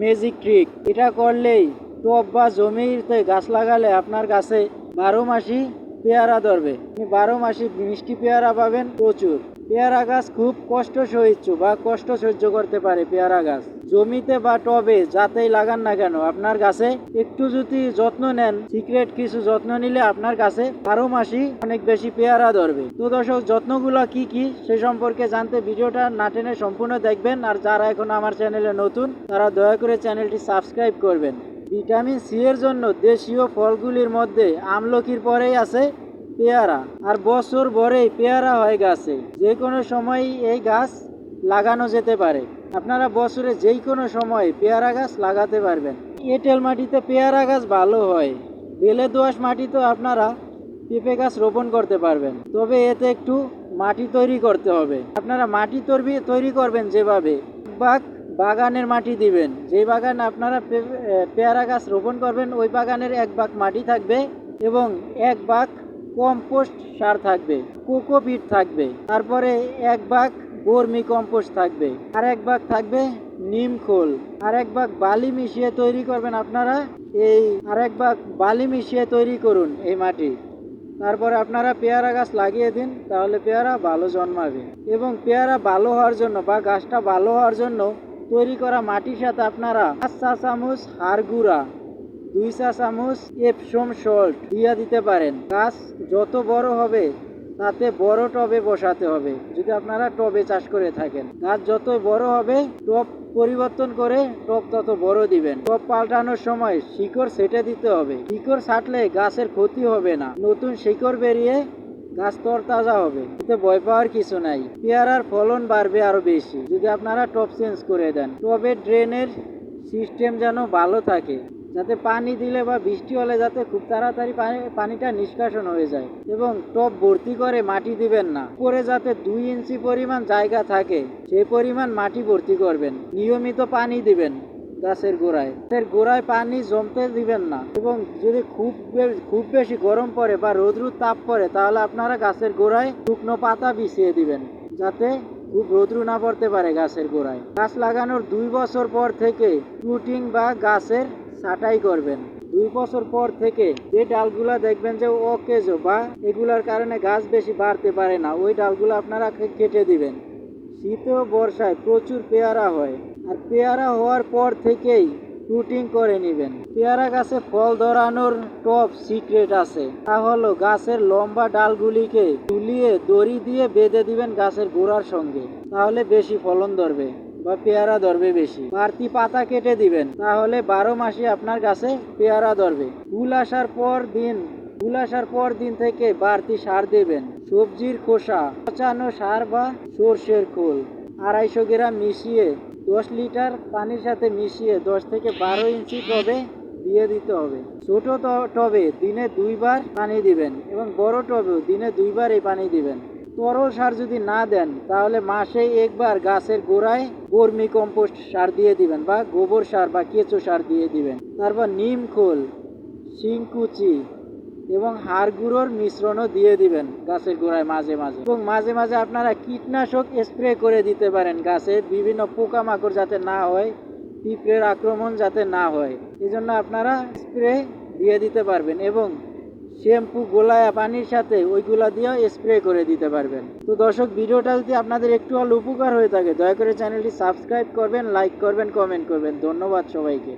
Magic trick এটা করলেই top বা জমিতে গাছ লাগালে আপনার গাছে বারো মাসই পেয়ারা ধরবে। আপনি বারো মাসই মিষ্টি পেয়ারা পাবেন প্রচুর। পেয়ারা গাছ খুব কষ্ট সহিষ্ণু বা কষ্ট সহ্য করতে পারে পেয়ারা গাছ। জমিতে বা টবে যাতেই লাগান না কেন, আপনার গাছে একটু যদি যত্ন নেন, সিক্রেট কিছু যত্ন নিলে আপনার গাছে বারো মাসই অনেক বেশি পেয়ারা ধরবে। তো দর্শক, যত্নগুলো কি কি সে সম্পর্কে জানতে ভিডিওটা না টেনে সম্পূর্ণ দেখবেন। আর যারা এখন আমার চ্যানেলে নতুন, তারা দয়া করে চ্যানেলটি সাবস্ক্রাইব করবেন। ভিটামিন সি এর জন্য দেশীয় ফলগুলির মধ্যে আমলকির পরেই আছে পেয়ারা, আর বছর ভরেই পেয়ারা হয় গাছে। যে কোনো সময় এই গাছ লাগানো যেতে পারে। আপনারা বছরে যেই কোনো সময় পেয়ারা গাছ লাগাতে পারবেন। এঁটেল মাটিতে পেয়ারা গাছ ভালো হয়। বেলে দোআঁশ মাটিতেও আপনারা পেঁপে গাছ রোপণ করতে পারবেন। তবে এতে একটু মাটি তৈরি করতে হবে। আপনারা মাটি তৈরি তৈরি করবেন যেভাবে। বাগ বাগানের মাটি দিবেন। যেই বাগান আপনারা পেয়ারা গাছ রোপণ করবেন, ওই বাগানের এক বাগ মাটি থাকবে এবং এক বাগ কম্পোস্ট সার থাকবে কোকোপিট থাকবে, তারপরে এক ভাগ বর্মি কম্পোস্ট থাকবে, আর এক ভাগ থাকবে নিম খোল, আর এক ভাগ বালি মিশিয়ে তৈরি করবেন আপনারা, এই আর এক ভাগ বালি মিশিয়ে তৈরি করুন এই মাটি। তারপরে আপনারা পেয়ারা গাছ লাগিয়ে দিন, তাহলে পেয়ারা ভালো জন্মাবে। এবং পেয়ারা ভালো হওয়ার জন্য বা গাছটা ভালো হওয়ার জন্য তৈরি করা মাটির সাথে আপনারা পাঁচ চা চামচ হাড় গুঁড়া দুই চা চামচ এপসম সল্ট দিয়ে দিতে পারেন। গাছ যত বড় হবে, তাতে বড় টবে বসাতে হবে। যদি আপনারা টবে চাষ করে থাকেন। গাছ যত বড় হবে, টব পরিবর্তন করে টব তত বড় দিবেন। টব পাল্টানোর সময় শিকড় সেটে দিতে হবে। শিকড় ছাটলে গাছের ক্ষতি হবে না। নতুন শিকড় বেরিয়ে গাছ তরতাজা হবে। এতে ভয় পাওয়ার কিছু নাই। পেয়ারার ফলন বাড়বে আরও বেশি। যদি আপনারা টব চেঞ্জ করে দেন, টবের ড্রেনের সিস্টেম যেন ভালো থাকে। যাতে পানি দিলে বা বৃষ্টি হলে যাতে খুব তাড়াতাড়ি পানি- পানিটা নিষ্কাশন হয়ে যায় এবং টব ভর্তি করে মাটি দিবেন না। পরে যাতে দুই ইঞ্চি পরিমাণ জায়গা থাকে, সেই পরিমাণ মাটি ভর্তি করবেন। নিয়মিত পানি দিবেন গাছের গোড়ায়। গাছের গোড়ায় পানি জমতে দিবেন না এবং যদি খুব খুব বেশি গরম পড়ে বা রোদ্রুর তাপ পড়ে, তাহলে আপনারা গাছের গোড়ায় শুকনো পাতা বিছিয়ে দিবেন, যাতে খুব রোদ্রু না পড়তে পারে গাছের গোড়ায়। গাছ লাগানোর দুই বছর পর থেকে রুটিং বা গাছের ছাঁটাই করবেন। দুই বছর পর থেকে যে ডালগুলা দেখবেন যে অকেজো বা এগুলার কারণে গাছ বেশি বাড়তে পারে না, ওই ডালগুলো আপনারা কেটে দিবেন। শীতে ও বর্ষায় প্রচুর পেয়ারা হয়, আর পেয়ারা হওয়ার পর থেকেই রুটিং করে নেবেন। পেয়ারা গাছে ফল ধরানোর টপ সিক্রেট আছে, তা হলো গাছের লম্বা ডালগুলিকে তুলিয়ে দড়ি দিয়ে বেঁধে দিবেন গাছের গোড়ার সঙ্গে, তাহলে বেশি ফলন ধরবে। বা পেয়ারা ধরবে বেশি। বাড়তি পাতা কেটে দিবেন, তাহলে বারো মাসে আপনার গাছে পেয়ারা ধরবে। ফুল আসার পর দিন ফুল আসার পর দিন থেকে বাড়তি সার দেবেন। সবজির খোসা, পচানো সার বা সর্ষের খোল। আড়াইশো গ্রাম মিশিয়ে দশ লিটার পানির সাথে মিশিয়ে দশ থেকে বারো ইঞ্চি টবে দিয়ে দিতে হবে। ছোট টবে দিনে দুইবার পানি দিবেন এবং বড় টবেও দিনে দুইবার এই পানি দিবেন। তরল সার যদি না দেন, তাহলে মাসে একবার গাছের গোড়ায় বর্মি কম্পোস্ট সার দিয়ে দিবেন বা গোবর সার বা কেঁচো সার দিয়ে দিবেন। তারপর নিম খোল, শিংকুচি এবং হাড় গুঁড়োর মিশ্রণও দিয়ে দিবেন গাছের গোড়ায় মাঝে মাঝে। এবং মাঝে মাঝে আপনারা কীটনাশক স্প্রে করে দিতে পারেন গাছে বিভিন্ন পোকামাকড় যাতে না হয়, পিঁপড়ের আক্রমণ যাতে না হয়। এই জন্য আপনারা স্প্রে দিয়ে দিতে পারবেন এবং শ্যাম্পু, গোলায়া, পানির সাথে ওইগুলা দিয়েও স্প্রে করে দিতে পারবেন। তো দর্শক, ভিডিওটা যদি আপনাদের একটু হলে উপকার হয়ে থাকে, দয়া করে চ্যানেলটি সাবস্ক্রাইব করবেন লাইক করবেন কমেন্ট করবেন। ধন্যবাদ সবাইকে।